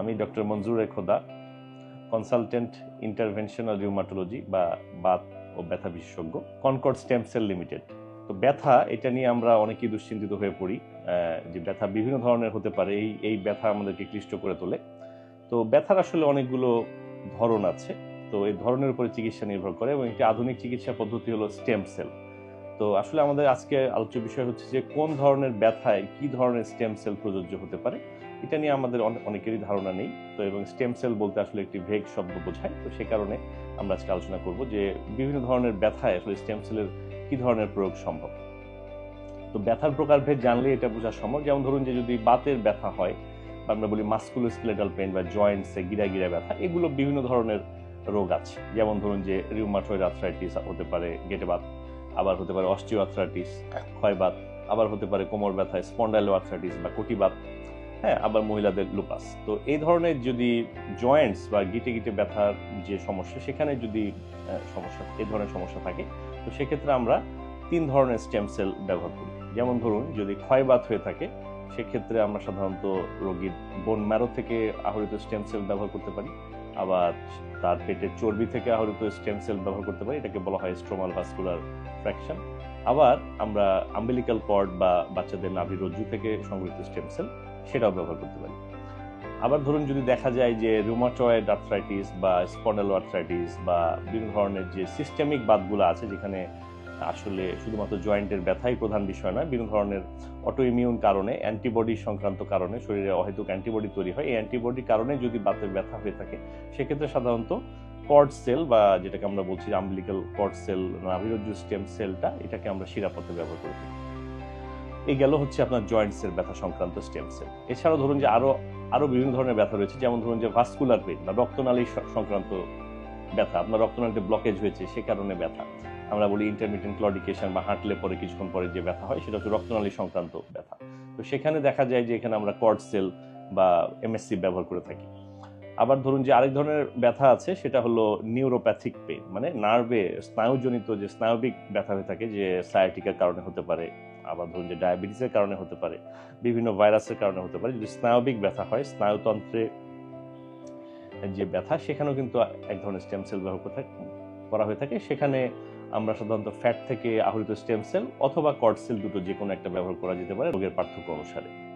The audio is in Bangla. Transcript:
আমি ডক্টর মঞ্জুর খোদা কনসালটেন্ট ইন্টারভেনশনাল রিউমাটোলজি বা বাত ও ব্যথা বিশেষজ্ঞ কনকর্ড স্টেম সেল লিমিটেড তো ব্যথা, এটা নিয়ে আমরা অনেকেই দুশ্চিন্তিত হয়ে পড়ি যে ব্যথা বিভিন্ন ধরনের হতে পারে, এই এই ব্যথা আমাদেরকে ক্লিষ্ট করে তোলে। তো ব্যথার আসলে অনেকগুলো ধরন আছে, তো এই ধরনের উপরে চিকিৎসা নির্ভর করে এবং একটি আধুনিক চিকিৎসা পদ্ধতি হলো স্টেম সেল তো আসলে আমাদের আজকে আলোচ্য বিষয় হচ্ছে যে কোন ধরনের ব্যথায় কি ধরনের স্টেম সেল প্রযোজ্য হতে পারে এটা নিয়ে আমাদের অনে- অনেকেরই ধারণা নেই। তো এবং স্টেম সেল বলতে আসলে একটি ভেগ শব্দ বোঝায়। তো সে কারণে আমরা আজকে আলোচনা করব যে বিভিন্ন ধরনের ব্যথায় আসলে স্টেম সেলের কি ধরনের প্রয়োগ সম্ভব? তো ব্যথার প্রকারভেদ জানলে এটা বোঝা সম্ভব। যেমন ধরুন যে যদি বাতের ব্যথা হয়, বা আমরা বলি মাস্কুলোস্কেলেটাল পেন বা জয়েন্টসে গিরা গিরা ব্যথা, এগুলো বিভিন্ন ধরনের রোগ আছে। যেমন ধরুন যে রিউমাটয়েড আর্থ্রাইটিস হতে পারে, গেটে বাত, আবার হতে পারে অস্টিও আর্থ্রাইটিস ক্ষয়বাত আবার হতে পারে কোমর ব্যথায় স্পন্ডাইলো আর্থ্রাইটিস বা কুটিবাত হ্যাঁ আবার মহিলাদের লুপাস তো এই ধরনের যদি জয়েন্টস বা গিটে গিটে ব্যথার যে সমস্যা, সেখানে যদি সমস্যা এই ধরনের সমস্যা থাকে, তো সেক্ষেত্রে আমরা তিন ধরনের স্টেম সেল ব্যবহার করি। যেমন ধরুন, যদি ক্ষয়বাত হয়ে থাকে, সেক্ষেত্রে আমরা সাধারণত রোগীর বোন ম্যারো থেকে আহরিত স্টেম সেল ব্যবহার করতে পারি, আবার তার পেটের চর্বি থেকে আহরিত স্টেম সেল ব্যবহার করতে পারি, এটাকে বলা হয় স্ট্রোমাল ভাস্কুলার ফ্র্যাকশন আবার আমরা আম্বিলিক্যাল কর্ড বা বাচ্চাদের নাভি রজ্জু থেকে সংগৃহীত স্টেম সেল সেটাও ব্যবহার করতে পারি। আবার ধরুন যদি দেখা যায় যে রুমাটয়েড আর্থ্রাইটিস বা স্পন্ডালো আর্থ্রাইটিস বা বিভিন্ন ধরনের যে সিস্টেমিক বাতগুলো আছে যেখানে আসলে শুধুমাত্র জয়েন্টের ব্যথাই প্রধান বিষয় নয়, বিভিন্ন ধরনের অটো ইমিউন কারণে অ্যান্টিবডি সংক্রান্ত কারণে, শরীরে অহেতুক অ্যান্টিবডি তৈরি হয়, এই অ্যান্টিবডির কারণে যদি বাতের ব্যথা হয়ে থাকে, সেক্ষেত্রে সাধারণত কর্ড সেল বা যেটাকে আমরা বলছি আম্বিলিক্যাল কর্ড সেল নাভিরজ্জু স্টেম সেলটা এটাকে আমরা শিরাপথে ব্যবহার করে থাকি। এই গেল হচ্ছে আপনার জয়েন্টসের ব্যথা সংক্রান্ত স্টেম সেল এছাড়াও ধরুন যে আরও আরও বিভিন্ন ধরনের ব্যথা রয়েছে, যেমন ধরুন যে ভাস্কুলার পেন বা রক্তনালী সংক্রান্ত ব্যথা, আপনার রক্তনালীতে ব্লকেজ হয়েছে, সে কারণে ব্যথা। আমরা বলি ইন্টারমিডিয়েন্ট ক্লডিকেশন বা হাঁটলে পরে কিছুক্ষণ পরে যে ব্যথা হয়, সেটা হচ্ছে রক্তনালী সংক্রান্ত ব্যথা। তো সেখানে দেখা যায় যে এখানে আমরা কর্ড সেল বা এমএসসি ব্যবহার করে থাকি। আবার ধরুন যে আরেক ধরনের ব্যথা আছে, সেটা হলো নিউরোপ্যাথিক পেন মানে নার্ভে স্নায়ুজনিত যে স্নায়বিক ব্যথা হয়ে থাকে, যে সায়াটিকার কারণে হতে পারে, আবার ধরুন যে ডায়াবেটিসের কারণে হতে পারে, বিভিন্ন ভাইরাসের কারণে হতে পারে, যদি স্নায়বিক ব্যথা হয়, স্নায়ুতন্ত্রে যে ব্যথা, সেখানেও কিন্তু এক ধরনের স্টেম সেল ব্যবহার করে হয়ে থাকে। সেখানে আমরা সাধারণত ফ্যাট থেকে আহরিত স্টেম সেল অথবা কর্ড সেল দুটো যে কোনো একটা ব্যবহার করা যেতে পারে, রোগের পার্থক্য অনুসারে।